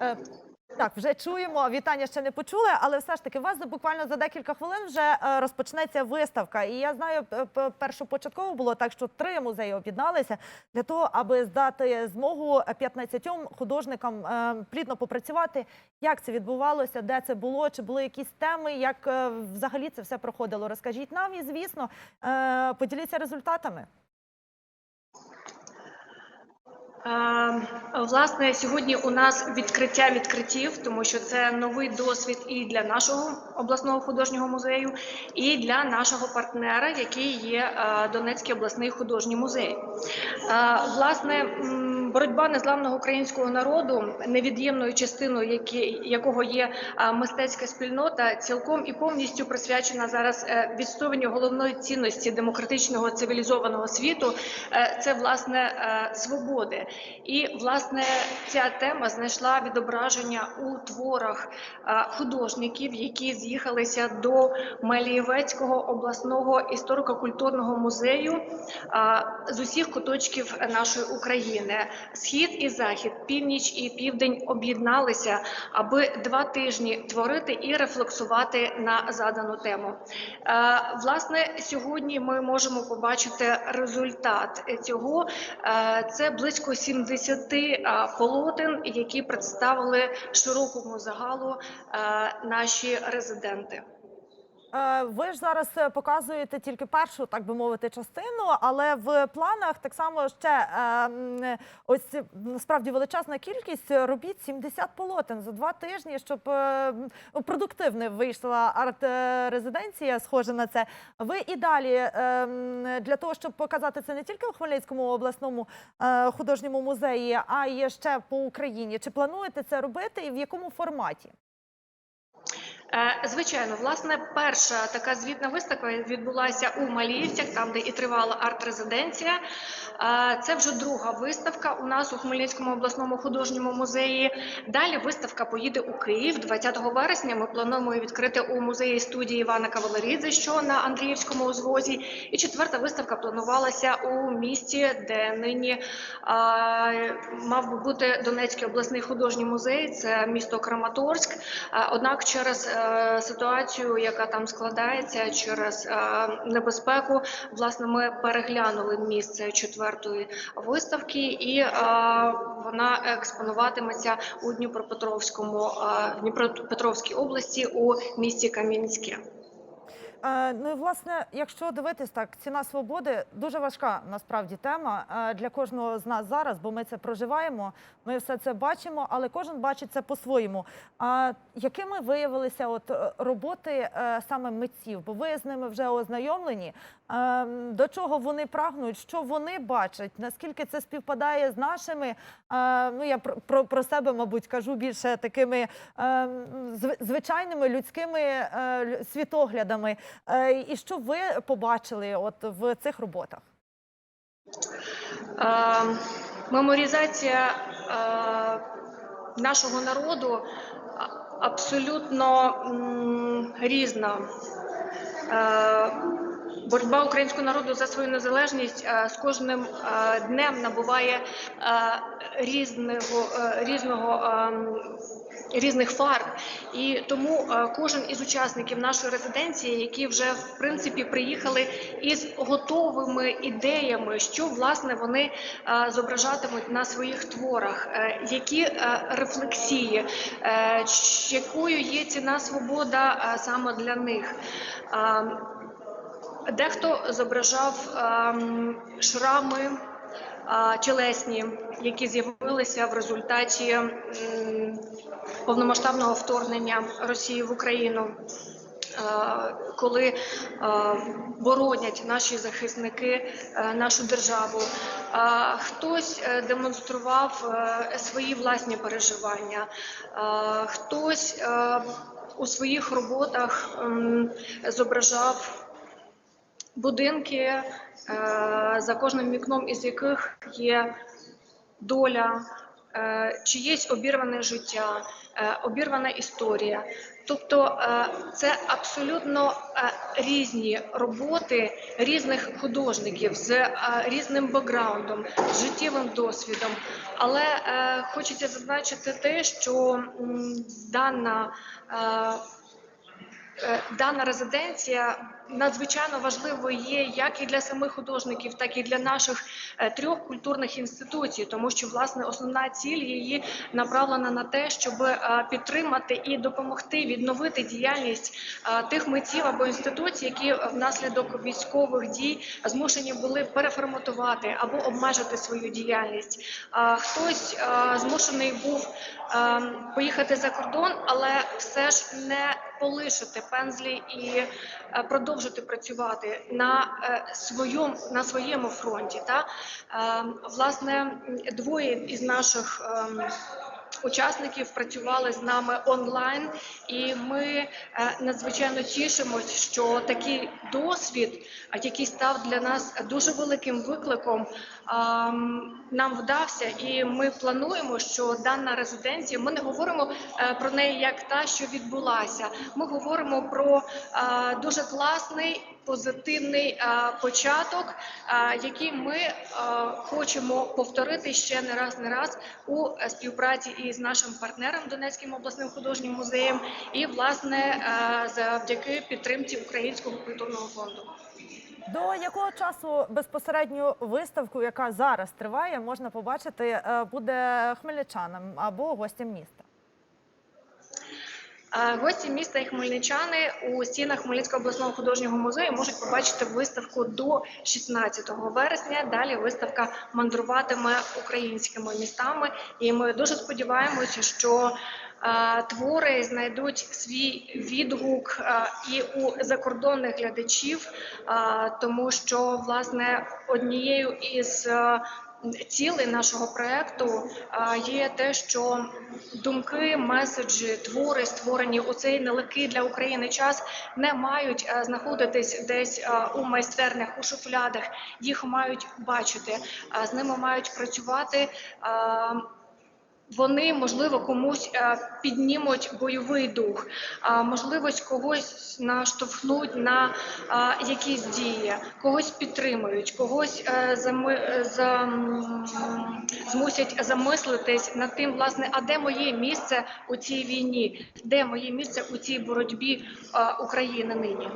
Е, Так, вже чуємо. Вітання ще не почули, але все ж таки, у вас буквально за декілька хвилин вже е, розпочнеться виставка. І я знаю, першопочатково було так, що три музеї об'єдналися для того, аби здати змогу 15 художникам е, плідно попрацювати. Як це відбувалося? Де це було? Чи були якісь теми? Як взагалі це все проходило? Розкажіть нам і звісно, поділіться результатами. Е, Власне, сьогодні у нас відкриття відкриттів, тому що це новий досвід і для нашого обласного художнього музею, і для нашого партнера, який є е, Донецький обласний художній музей. Е, Власне, боротьба незламного українського народу, невід'ємною частиною якого є е, мистецька спільнота, цілком і повністю присвячена зараз відстоюванню головної цінності демократичного цивілізованого світу. Це власне свободи. Власне ця тема знайшла відображення у творах е, художників, які з'їхалися до Малієвецького обласного історико-культурного музею е, з усіх куточків нашої України. Схід і захід, північ і південь об'єдналися, аби два тижні творити і рефлексувати на задану тему. Е, Власне, сьогодні ми можемо побачити результат цього. Це близько 70 е, полотен, які представили широкому загалу наші резиденти. Е, Ви ж зараз е, показуєте тільки першу, так би мовити, частину, але в планах так само ще е, ось насправді величезна кількість робіт 70 полотен за два тижні, щоб е, м, продуктивно вийшла арт-резиденція, схоже на це. Ви і далі для того, щоб показати це не тільки у Хмельницькому обласному художньому музеї, а й ще по Україні. Чи плануєте це робити і в якому форматі? Е, Звичайно, власне, перша така звітна виставка відбулася у Маліївцях, там де і тривала арт-резиденція. Е, Це вже друга виставка у нас у Хмельницькому обласному художньому музеї. Далі виставка поїде у Київ 20 вересня. Ми плануємо відкрити у музеї студії Івана Кавалерідзе, що на Андріївському узвозі. І четверта виставка планувалася у місті, де нині е, мав би бути Донецький обласний художній музей. Це місто Краматорськ. Однак через ситуацію, яка там складається, через е, небезпеку, власне, ми переглянули місце четвертої виставки, і е, вона експонуватиметься у Дніпропетровському е, Дніпропетровській області у місті Кам'янське. Е, Ну і власне, якщо дивитись так, ціна свободи дуже важка насправді тема е, для кожного з нас зараз, бо ми це проживаємо, ми все це бачимо, але кожен бачить це по-своєму. А якими виявилися от е, роботи саме митців? Бо ви з ними вже ознайомлені. До чого вони прагнуть, що вони бачать? Наскільки це співпадає з нашими? Ну я про, про, себе, мабуть, кажу більше такими е, звичайними людськими світоглядами. Е, І що ви побачили от в цих роботах? Е, Меморізація е, нашого народу абсолютно різна. Боротьба українського народу за свою незалежність е, з кожним е, днем набуває е, різного, різного ем, різних фарб. І тому кожен із учасників нашої резиденції, які вже в принципі приїхали із готовими ідеями, що власне вони зображатимуть на своїх творах, які рефлексії, якою є ціна свобода саме для них. Е, Дехто зображав ем, шрами а, тілесні, які з'явилися в результаті повномасштабного вторгнення Росії в Україну. Е, Коли е, боронять наші захисники е, нашу державу, Е, хтось е, демонстрував е, свої власні переживання, е, хтось е, у своїх роботах зображав будинки, е, за кожним вікном із яких є доля е, чиєсь обірване життя, е, обірвана історія. Тобто це абсолютно різні роботи різних художників з різним бекграундом, життєвим досвідом. Але хочеться зазначити те, що дана Дана резиденція надзвичайно важливою є як і для самих художників, так і для наших е, трьох культурних інституцій, тому що власне основна ціль її направлена на те, щоб е, підтримати і допомогти відновити діяльність е, тих митців або інституцій, які внаслідок військових дій змушені були переформатувати або обмежити свою діяльність. Хтось змушений був поїхати за кордон, але все ж не полишити пензлі і е, продовжити працювати на е, своєму на своєму фронті. Та Е, власне двоє із наших. Учасників працювали з нами онлайн, і ми е, надзвичайно тішимось, що такий досвід, який став для нас дуже великим викликом, нам вдався. І ми плануємо, що дана резиденція. Ми не говоримо е, про неї як та, що відбулася. Ми говоримо про е, дуже класний. Позитивний е, початок, е, який ми е, хочемо повторити ще не раз, не раз у співпраці із нашим партнером Донецьким обласним художнім музеєм, і власне завдяки підтримці Українського культурного фонду. До якого часу безпосередньо виставку, яка зараз триває, можна побачити, буде хмельничанам або гостям міста? Гості міста і хмельничани у стінах Хмельницького обласного художнього музею можуть побачити виставку до 16 вересня. Далі виставка мандруватиме українськими містами, і ми дуже сподіваємося, що твори знайдуть свій відгук і у закордонних глядачів, тому що власне однією із цілей нашого проекту є те, що думки, меседжі, твори, створені у цей нелегкий для України час, не мають е, знаходитись десь е, у майстернях, у шуфлядах. Їх мають бачити, з ними мають працювати. Вони можливо комусь е, піднімуть бойовий дух, можливо когось наштовхнуть на якісь дії, когось підтримують, когось е, е, змусять замислитись над тим, власне, а де моє місце у цій війні, де моє місце у цій боротьбі України нині.